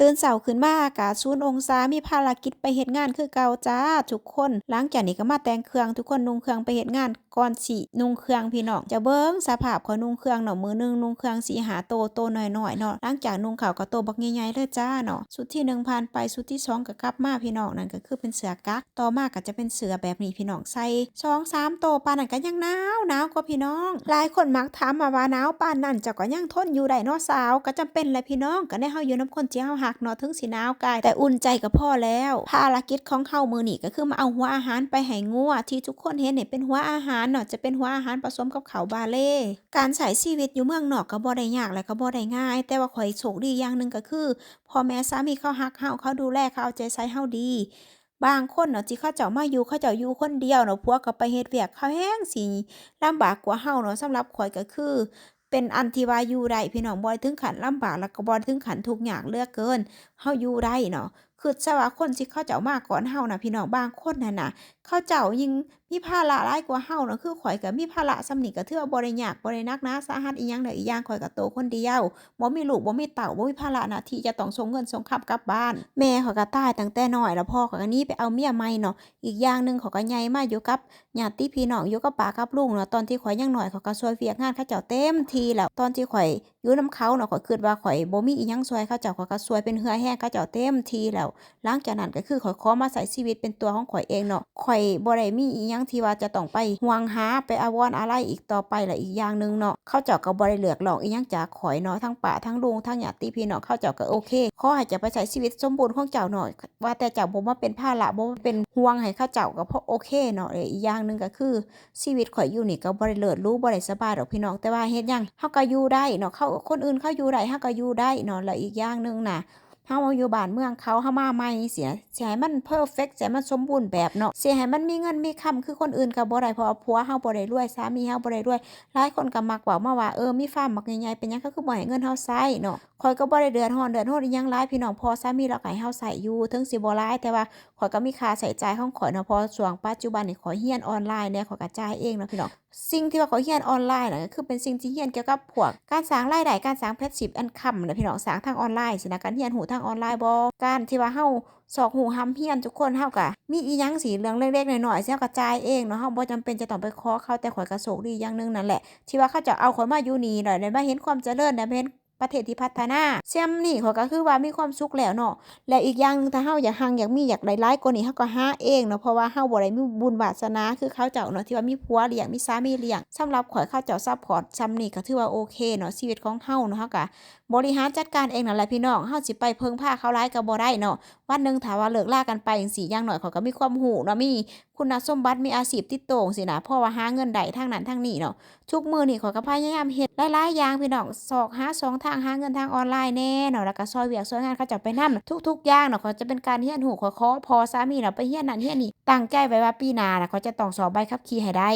ตื่นเช้าขึ้นมาอากาศ0องศามีภารกิจไปเฮ็ดงานคือเก่าจ้าทุกคนหลังจากนี้ก็มาแต่งเครื่องทุกคนนุ่งเครื่องไปเฮ็ดงานก่อนสินุ่งเครื่องพี่น้องจะเบิ่งสภาพขอยนุ่งเครื่องเนาะมื้อหนึงนุ่งเครื่อง4 5โตโตวน้อยๆเนาะหลังจากนุ่งขาวก็โตบักใหญ่ๆเลยจ้าเนาะชุดที่หนึ่งผ่านไปชุดที่สองก็กลับมาพี่น้องนั่นก็คือเป็นเสือกั๊กต่อมาก็จะเป็นเสือแบบนี้พี่น้องใส่สองสามโตปานนั้นก็ยังหนาวหนาวกว่าพี่น้อง หลายคนมักถามมาว่าหนาวปานนั้นจ้าก็ยังทนอยู่ได้เนาะสาวก็จำเป็นแหละพี่น้องก็ได้เฮาอยู่นำคนที่เฮาฮักเนาะถึงสิหนาวกาย แต่อุ่นใจก็พอแล้ว ภารกิจของเฮามื้อนี้ก็คือมาเอาหัวอาหารไปให้งัวที่ทุกคนเห็นเนี่ยเป็นหัวอาหารเนาะจะเป็นหัวอาหารผสมกับเขาบาเล่การใช้ชีวิตอยู่เมืองนอกก็บ่ได้ยากและก็บ่ได้ง่าย แต่ว่าข่อยโชคดีอย่างหนึ่งก็คือพ่อแม่สามีเขาฮักเฮาเขาดูแลเขาเอาใจใส่เฮาดีบางคนเนาะที่เขาเจ้ามาอยู่เขาเจ้าอยู่คนเดียวเนาะผัวก็ไปเฮ็ดเวียกเขาแฮงสิลำบากกว่าเฮาเนาะสำหรับข่อยก็คือ เป็นอันที่ว่าอยู่ได้พี่น้องบ่ได้ถึงขันลำบากแล้วก็บ่ได้ถึงขันทุกอย่างเลือกเกินเฮาอยู่ได้เนาะ คือซะว่าคนที่เขาเจ้ามาก่อนเฮานะพี่น้องบางคนนั่นน่ะเขาเจ้ายิงมีภาระหลายกว่าเฮาเนาะคือข่อยก็มีภาระสำนี้ก็ถือว่าบ่ได้ยากบ่ได้นักนาสาหัสอิหยังดอกอีกอย่างข่อยก็โตคนเดียวบ่มีลูกบ่มีเต้าบ่มีภาระหน้าที่จะต้องส่งเงินส่งคำกลับบ้าน แม่ข้อยก็ตายตั้งแต่น้อยแล้วพ่อข้อยก็นี้ไปเอาเมียใหม่เนาะอีกอย่างหนึ่งข้อยก็ใหญ่มาอยู่กับญาติพี่น้องอยู่กับป้ากับลุงเนาะตอนที่ข่อยยังน้อยข้อยก็ช่วยเวียกงานเขาเจ้าเต็มที่แล้วตอนที่ข่อย อยู่น้ำเขาเนาะข้อยคิดว่าข่อยบ่มีอิหยังช่วยเขาเจ้าข้อยก็ช่วยเป็นเหือแห้งเขาเจ้าเต็มทีแล้วหลังจากนั้นก็คือข่อยขอมาใช้ชีวิตเป็นตัวของข่อยเองเนาะข่อยบ่ได้มีอิหยังที่ว่าจะต้องไปห่วงหาไปอาวรณ์อะไรอีกต่อไปและอีกอย่างหนึ่งเนาะเขาเจ้าก็บ่ได้เลือกหลอกอีหยังจากข่อยเนาะทั้งป้าทั้งลุงทั้งญาติพี่น้องเขาเจ้าก็โอเคขอให้จ้าไปใช้ชีวิตสมบูรณ์ของเจ้าหน่อยว่าแต่เจ้าบ่มาเป็นภาระบ่มาเป็นห่วงให้เขาเจ้าก็เพราะโอเคเนาะอีกอย่างหนึ่งก็คือชีวิตข่อยอยู่นี่ก็บ่ได้เลิศรู้บ่ได้สบายดอกพี่น้องแต่ว่าเฮ็ดหยังเฮาก็อยู่ได้เนาะเขาคนอื่นเขาอยู่ได้เฮาก็อยู่ได้เนาะแล้วอีกอย่างหนึ่งน่ะเฮาอยู่บ้านเมืองเขาเฮามาใหม่เสียสิให้มันเพอร์เฟกต์สิให้มันสมบูรณ์แบบเนาะสิให้มันมีเงินมีคำคือคนอื่นก็บ่ได้เพราะว่าผัวเฮาบ่ได้รวยสามีเฮาบ่ได้รวยหลายคนก็มักเว้ามาว่าเออมีฟาร์มมักใหญ่ๆเป็นหยังก็คือบ่ให้เงินเฮาใช้เนาะข่อยก็บ่ได้เดือดร้อนเดือดร้อนอิหยังหลายพี่น้องพอสามีเราก็ให้เฮาใช้อยู่ถึงสิบ่หลายแต่ว่าข่อยก็มีค่าใช้จ่ายของข่อยเนาะพราะช่วงปัจจุบันนี่ข่อยเรียนออนไลน์แหน่ข่อยก็จ่ายเองเนาะพี่น้องสิ่งที่ว่าเขาเรียนออนไลน์น่ะก็คือเป็นสิ่งที่เรียนเกี่ยวกับพวกการสร้างรายได้การสร้าง passive income น่ะพี่น้องสร้างทางออนไลน์สินะการเรียนรู้ทางออนไลน์บ่การที่ว่าเฮาสอกหูหำเรียนทุกคนเฮาก็มีอิหยังสิเรื่องเล็กๆหน้อยๆเสิเฮาก็จ่ายเองเนาะเฮาบ่จำเป็นจะต้องไปขอเขาแต่ข้อยก็โชคดีอย่างนึงนั่นแหละที่ว่าเขาจะเอาข้อยมาอยู่นี่แล้วได้มาเห็นความเจริญได้มาเห็น ประเทศที่พัฒนาเสี่ยมนี่ข้อก็คือว่ามีความสุขแล้วเนาะและอีกอย่างหนึ่งถ้าเฮาอยากหังอยากมีอยากได้หลายกว่านี้เฮาก็หาเองเนาะเพราะว่าเฮาบ่ได้มีบุญวาสนาคือเขาเจ้าเนาะที่ว่ามีผัวเลี้ยงมีสามีเลี้ยงสำหรับข้อยเขาเจ้าซัปพอร์ตส่ำนี้ก็ถือว่าโอเคเนาะชีวิตของเฮาเนาะเฮาก็บริหารจัดการเองนั่นแหละพี่น้องเฮาสิไปเพิ่งพาเขาหลายก็บ่ได้เนาะวันหนึงถ้าว่าเลิกลากันไปจังซี่อย่างน้อยเขาก็มีความรู้เนาะมี คุณสมบัติมีอาชีพติดโตจังสินะเพราะว่าหาเงินได้ทางนั้นทางนี้เนาะทุกมือนี่ขอยก็พยายามเฮ็ดหลายๆอย่างพี่น้องสอกหาสองทางหาเงินทางออนไลน์แน่เนาะแล้วก็ซอยเวียกซอยงานเขาจะไปนำทุกๆอย่างเนาะเขาจะเป็นการเฮียนหูขอขอพอสามีเนาะไปเฮียนนั่นเฮียนนี่ตั้งใจไว้ว่าปีหน้าน่ะเขาจะต้องสอบใบขับขี่ให้ได้